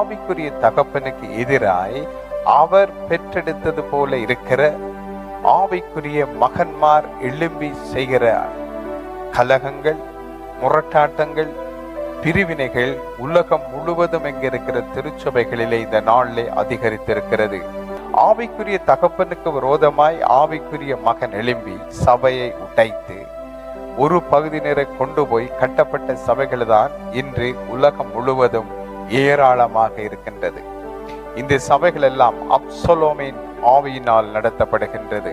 ஆவிக்குரிய தகப்பனுக்கு எதிராய் அவர் பெற்றெடுத்தது போல இருக்கிற ஆவிக்குரிய மகன்மார் எழும்பி செய்கிற கலகங்கள் முரட்டாட்டங்கள் பிரிவினைகள் உலகம் முழுவதும் எங்க இருக்கிற திருச்சபைகளிலே இந்த நாளிலே அதிகரித்திருக்கிறது. ஆவிக்குரிய தகப்பனுக்கு விரோதமாய் ஆவிக்குரிய மகன் எழும்பி சபையை உடைத்து ஒரு பகுதியினரை கொண்டு போய் கட்டப்பட்ட சபைகள் தான் இன்று உலகம் முழுவதும் ஏராளமாக இருக்கின்றது. இந்த சபைகள் எல்லாம் அப்சலோமின் ஆவியினால் நடத்தப்படுகின்றது.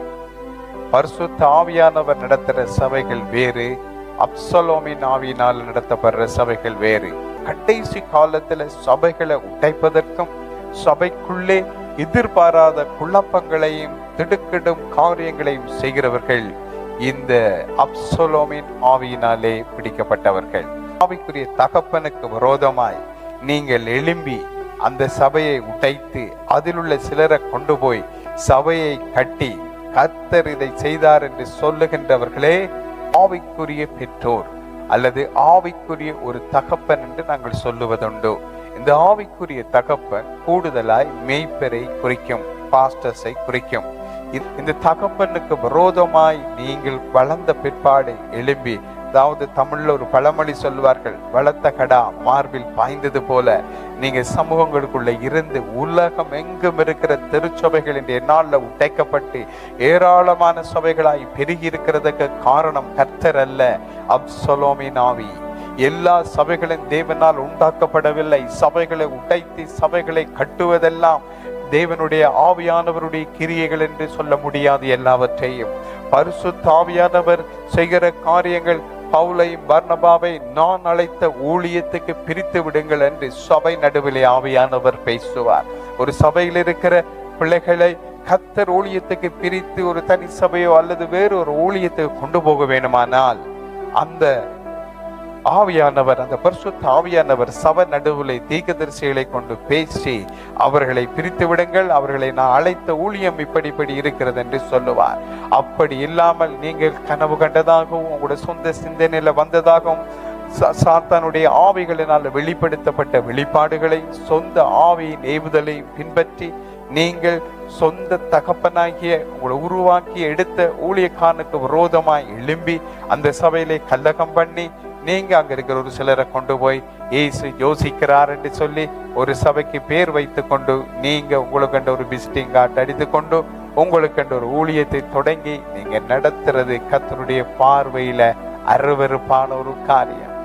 பரிசுத்த ஆவியானவர் நடத்துகிற சபைகள் வேறு அப்சலோமின் ஆவியினால் நடத்தப்படுற சபைகள் வேறு. கடைசி காலத்துல சபைகளை உடைப்பதற்கும் சபைக்குள்ளே எதிர்பாராத குழப்பங்களையும் திடுக்கிடும் காரியங்களையும் செய்கிறவர்கள் இந்த அப்சலோமின் ஆவியினாலே பிடிக்கப்பட்டவர்கள். ஆவிக்குரிய தகப்பனுக்கு விரோதமாய் நீங்கள் எழும்பி அந்த சபையை உடைத்து அதில் உள்ள சிலரை கொண்டு போய் சபையை கட்டி கர்த்தர் இதை செய்தார் என்று சொல்லுகின்றவர்களே ஆவிக்குரிய பெற்றோர் அல்லது ஆவிக்குரிய ஒரு தகப்பன் என்று நாங்கள் சொல்லுவதுண்டு. இந்த ஆவிக்குரிய தகப்பன் கூடுதலாய் மெய்ப்பரை குறிக்கும் பாஸ்டர்ஸை குறிக்கும். இந்த- இந்த தகப்பனுக்கு விரோதமாய் நீங்கள் வளர்ந்த பிற்பாடு எழும்பி அதாவது தமிழ்ல ஒரு பழமொழி சொல்வார்கள் வளர்த்த கடா மார்பில் பாய்ந்தது போல நீங்க சமூகங்களுக்குள்ள இருந்து உலகம் எங்கும் இருக்கிற திருச்சபைகள் இந்த நாள்ல உடைக்கப்பட்டு ஏராளமான சபைகளாய் பெருகி இருக்கிறதுக்கு காரணம் கர்த்தர் அல்ல அப்சலோமின் ஆவி. எல்லா சபைகளும் தேவனால் உண்டாக்கப்படவில்லை. சபைகளை உடைத்து சபைகளை கட்டுவதெல்லாம் தேவனுடைய ஆவியானவருடைய கிரியைகள் என்று சொல்ல முடியாது எல்லாவற்றையும். பரிசு தாவியானவர் செய்கிற காரியங்கள் பவுலையும் பர்ணபாவை நான் அழைத்த ஊழியத்துக்கு பிரித்து விடுங்கள் என்று சபை நடுவிலே ஆவியானவர் பேசுவார். ஒரு சபையில் இருக்கிற பிள்ளைகளை கத்தர் ஊழியத்துக்கு பிரித்து ஒரு தனி சபையோ அல்லது வேறு ஒரு ஊழியத்துக்கு கொண்டு போக வேணுமானால் அந்த ஆவியானவர் அந்த பரிசுத்த ஆவியானவர் சபை நடுவில் தீக்கதரிசிகளை கொண்டு பேசி அவர்களை பிரித்து விடுங்கள் அவர்களை நான் அழைத்த ஊழியம் இப்படி இப்படி இருக்கிறது என்று சொல்லுவார். அப்படி இல்லாமல் நீங்கள் கனவு கண்டதாகவும் உங்களுடைய சொந்த சிந்தனையில வந்ததாகவும் சா- சாத்தானுடைய ஆவிகளினால் வெளிப்படுத்தப்பட்ட வெளிப்பாடுகளை சொந்த ஆவியின் ஏவுதலை பின்பற்றி நீங்கள் சொந்த தகப்பனாகிய உங்களை உருவாக்கி எடுத்த ஊழியக்காரனுக்கு விரோதமாய் எழும்பி அந்த சபையிலே கல்லகம் பண்ணி நீங்க அங்க இருக்கிற ஒரு சிலரை கொண்டு போய் இயேசு யோசிக்கிறார் என்று சொல்லி ஒரு சபைக்கு பேர் வைத்து கொண்டு நீங்க உங்களுக்கு ஒரு விசிட்டிங் கார்டு அடித்து கொண்டு உங்களுக்கு ஒரு ஊழியத்தை தொடங்கி நீங்க நடத்துறது கத்தருடைய பார்வையில அருவருப்பான ஒரு காரியம்.